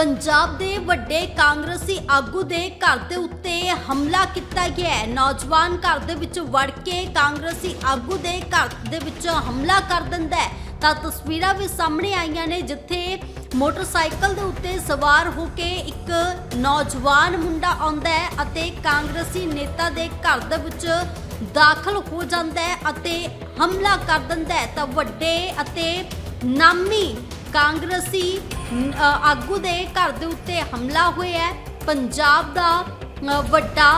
ਪੰਜਾਬ ਦੇ ਵੱਡੇ ਕਾਂਗਰਸੀ ਆਗੂ ਦੇ ਘਰ ਦੇ ਉੱਤੇ ਹਮਲਾ ਕੀਤਾ ਗਿਆ ਹੈ। ਨੌਜਵਾਨ ਘਰ ਦੇ ਵਿੱਚ ਵੜ ਕੇ ਕਾਂਗਰਸੀ ਆਗੂ ਦੇ ਘਰ ਦੇ ਵਿੱਚ ਹਮਲਾ ਕਰ ਦਿੰਦਾ ਹੈ। ਤਾਂ ਤਸਵੀਰਾਂ ਵੀ ਸਾਹਮਣੇ ਆਈਆਂ ਨੇ, ਜਿੱਥੇ ਮੋਟਰਸਾਈਕਲ ਦੇ ਉੱਤੇ ਸਵਾਰ ਹੋ ਕੇ ਇੱਕ ਨੌਜਵਾਨ ਮੁੰਡਾ ਆਉਂਦਾ ਹੈ ਅਤੇ ਕਾਂਗਰਸੀ ਨੇਤਾ ਦੇ ਘਰ ਦੇ ਵਿੱਚ ਦਾਖਲ ਹੋ ਜਾਂਦਾ ਹੈ ਅਤੇ ਹਮਲਾ ਕਰ ਦਿੰਦਾ ਹੈ। ਤਾਂ ਵੱਡੇ ਅਤੇ ਨਾਮੀ ਕਾਂਗਰਸੀ ਆਗੂ ਦੇ ਘਰ ਦੇ ਉੱਤੇ ਹਮਲਾ ਹੋਇਆ ਹੈ। ਪੰਜਾਬ ਦਾ ਵੱਡਾ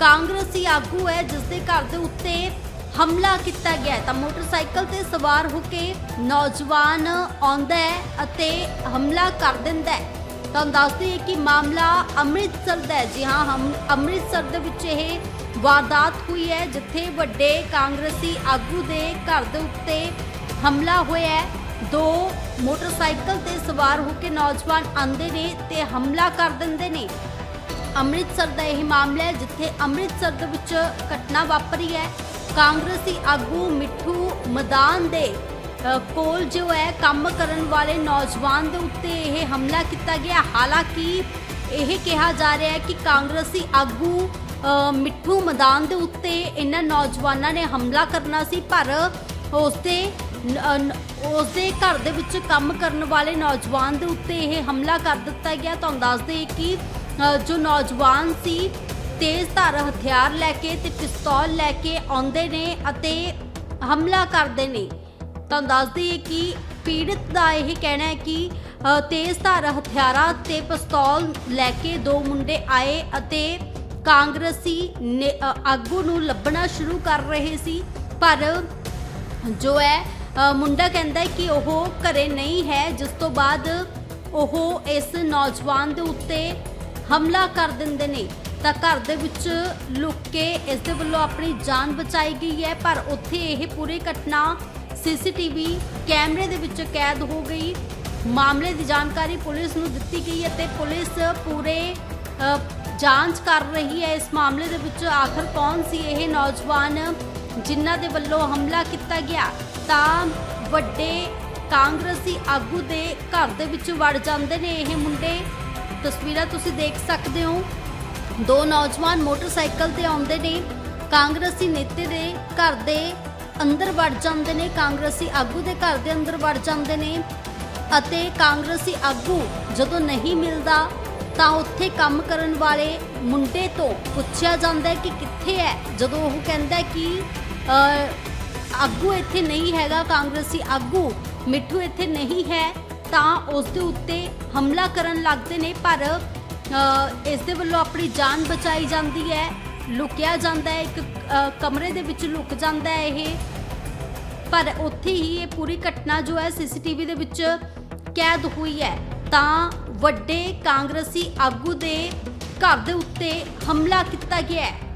ਕਾਂਗਰਸੀ ਆਗੂ ਹੈ ਜਿਸ ਦੇ ਘਰ ਦੇ ਉੱਤੇ ਹਮਲਾ ਕੀਤਾ ਗਿਆ ਤਾਂ ਮੋਟਰਸਾਈਕਲ ਤੇ ਸਵਾਰ ਹੋ ਕੇ ਨੌਜਵਾਨ ਆਉਂਦਾ ਹੈ ਅਤੇ ਹਮਲਾ ਕਰ ਦਿੰਦਾ ਹੈ। ਤੁਹਾਨੂੰ ਦੱਸ ਦਈਏ ਕਿ ਮਾਮਲਾ ਅੰਮ੍ਰਿਤਸਰ ਦਾ ਹੈ। ਜੀ ਹਾਂ, ਹਮ, ਅੰਮ੍ਰਿਤਸਰ ਦੇ ਵਿੱਚ ਇਹ ਵਾਰਦਾਤ ਹੋਈ ਹੈ, ਜਿੱਥੇ ਵੱਡੇ ਕਾਂਗਰਸੀ ਆਗੂ ਦੇ ਘਰ ਦੇ ਉੱਤੇ ਹਮਲਾ ਹੋਇਆ ਹੈ। ਦੋ ਮੋਟਰਸਾਈਕਲ ਤੇ ਸਵਾਰ ਹੋ ਕੇ ਨੌਜਵਾਨ ਆਂਦੇ ਨੇ ਤੇ ਹਮਲਾ ਕਰ ਦਿੰਦੇ ਨੇ। ਅੰਮ੍ਰਿਤਸਰ ਦਾ ਇਹ ਮਾਮਲਾ ਹੈ ਜਿੱਥੇ ਅੰਮ੍ਰਿਤਸਰ ਦੇ ਵਿੱਚ ਘਟਨਾ ਵਾਪਰੀ ਹੈ। ਕਾਂਗਰਸੀ ਆਗੂ ਮਿੱਠੂ ਮਦਾਨ ਦੇ ਕੋਲ ਜੋ ਹੈ, ਕੰਮ ਕਰਨ ਵਾਲੇ ਨੌਜਵਾਨ ਦੇ ਉੱਤੇ ਇਹ ਹਮਲਾ ਕੀਤਾ ਗਿਆ। ਹਾਲਾਂਕਿ ਇਹ ਕਿਹਾ ਜਾ ਰਿਹਾ ਹੈ ਕਿ ਕਾਂਗਰਸੀ ਆਗੂ ਮਿੱਠੂ ਮਦਾਨ ਦੇ ਉੱਤੇ ਇਹਨਾਂ ਨੌਜਵਾਨਾਂ ਨੇ ਹਮਲਾ ਕਰਨਾ ਸੀ, ਪਰ ਉਸਦੇ ਨ- ਉਸ ਦੇ ਘਰ ਦੇ ਵਿੱਚ ਕੰਮ ਕਰਨ ਵਾਲੇ ਨੌਜਵਾਨ ਦੇ ਉੱਤੇ ਇਹ ਹਮਲਾ ਕਰ ਦਿੱਤਾ ਗਿਆ। ਤੁਹਾਨੂੰ ਦੱਸ ਦੇਈਏ ਕਿ ਜੋ ਨੌਜਵਾਨ ਸੀ, ਤੇਜ਼ ਧਾਰ ਹਥਿਆਰ ਲੈ ਕੇ ਤੇ ਪਿਸਤੌਲ ਲੈ ਕੇ ਆਉਂਦੇ ਨੇ ਅਤੇ ਹਮਲਾ ਕਰਦੇ ਨੇ। ਤੁਹਾਨੂੰ ਦੱਸ ਦਈਏ ਕਿ ਪੀੜਤ ਦਾ ਇਹ ਕਹਿਣਾ ਹੈ ਕਿ ਤੇਜ਼ ਧਾਰ ਹਥਿਆਰਾਂ ਤੇ ਪਿਸਤੌਲ ਲੈ ਕੇ ਦੋ ਮੁੰਡੇ ਆਏ ਅਤੇ ਕਾਂਗਰਸੀ ਨੇ- ਆਗੂ ਨੂੰ ਲੱਭਣਾ ਸ਼ੁਰੂ ਕਰ ਰਹੇ ਸੀ। ਪਰ ਜੋ ਹੈ ਮੁੰਡਾ ਕਹਿੰਦਾ ਹੈ ਕਿ ਉਹ ਘਰੇ ਨਹੀਂ ਹੈ, ਜਿਸ ਤੋਂ ਬਾਅਦ ਉਹ ਇਸ ਨੌਜਵਾਨ ਦੇ ਉੱਤੇ ਹਮਲਾ ਕਰ ਦਿੰਦੇ ਨੇ। ਤਾਂ ਘਰ ਦੇ ਵਿੱਚ ਲੁੱਕ ਕੇ ਇਸ ਦੇ ਵੱਲੋਂ ਆਪਣੀ ਜਾਨ ਬਚਾਈ ਗਈ ਹੈ, ਪਰ ਉੱਥੇ ਇਹ ਪੂਰੀ ਘਟਨਾ ਸੀਸੀਟੀਵੀ ਕੈਮਰੇ ਦੇ ਵਿੱਚ ਕੈਦ ਹੋ ਗਈ। ਮਾਮਲੇ ਦੀ ਜਾਣਕਾਰੀ ਪੁਲਿਸ ਨੂੰ ਦਿੱਤੀ ਗਈ ਅਤੇ ਪੁਲਿਸ ਪੂਰੇ ਜਾਂਚ ਕਰ ਰਹੀ ਹੈ ਇਸ ਮਾਮਲੇ ਦੇ ਵਿੱਚ ਆਖਰ ਕੌਣ ਸੀ ਇਹ ਨੌਜਵਾਨ। ਜਿਨ੍ਹਾਂ ਦੇ ਵੱਲੋਂ ਹਮਲਾ ਕੀਤਾ ਗਿਆ, ਤਾਂ ਵੱਡੇ ਕਾਂਗਰਸੀ ਆਗੂ ਦੇ ਘਰ ਦੇ ਵਿੱਚ ਵੜ ਜਾਂਦੇ ਨੇ ਇਹ ਮੁੰਡੇ। ਤਸਵੀਰਾਂ ਤੁਸੀਂ ਦੇਖ ਸਕਦੇ ਹੋ। ਦੋ ਨੌਜਵਾਨ ਮੋਟਰਸਾਈਕਲ ਤੇ ਆਉਂਦੇ ਨੇ। ਕਾਂਗਰਸੀ ਨੇਤੇ ਦੇ ਘਰ ਦੇ ਅੰਦਰ ਵੜ ਜਾਂਦੇ ਨੇ। ਕਾਂਗਰਸੀ ਆਗੂ ਦੇ ਘਰ ਦੇ ਅੰਦਰ ਵੜ ਜਾਂਦੇ ਨੇ। ਅਤੇ ਕਾਂਗਰਸੀ ਆਗੂ ਜਦੋਂ ਨਹੀਂ ਮਿਲਦਾ, ਤਾਂ ਉੱਥੇ ਕੰਮ ਕਰਨ ਵਾਲੇ ਮੁੰਡੇ ਤੋਂ ਪੁੱਛਿਆ ਜਾਂਦਾ ਹੈ ਕਿ ਕਿੱਥੇ ਹੈ। ਜਦੋਂ ਉਹ ਕਹਿੰਦਾ ਕਿ ਆਗੂ ਇੱਥੇ ਨਹੀਂ ਹੈਗਾ ਕਾਂਗਰਸੀ ਆਗੂ ਮਿੱਠੂ ਇੱਥੇ ਨਹੀਂ ਹੈ ਤਾਂ ਉਸ ਦੇ ਉੱਤੇ ਹਮਲਾ ਕਰਨ ਲੱਗਦੇ ਨੇ ਪਰ ਅ, ਇਸ ਦੇ ਵੱਲੋਂ ਆਪਣੀ ਜਾਨ ਬਚਾਈ ਜਾਂਦੀ ਹੈ। ਲੁਕਿਆ ਜਾਂਦਾ ਹੈ ਇੱਕ ਕਮਰੇ ਦੇ ਵਿੱਚ ਲੁਕ ਜਾਂਦਾ ਹੈ ਇਹ। ਪਰ ਉੱਥੇ ਹੀ ਇਹ ਪੂਰੀ ਘਟਨਾ ਜੋ ਹੈ ਸੀਸੀਟੀਵੀ ਦੇ ਵਿੱਚ ਕੈਦ ਹੋਈ ਹੈ। ਤਾਂ ਵੱਡੇ ਕਾਂਗਰਸੀ ਆਗੂ ਦੇ ਘਰ ਦੇ ਉੱਤੇ ਹਮਲਾ ਕੀਤਾ ਗਿਆ ਹੈ।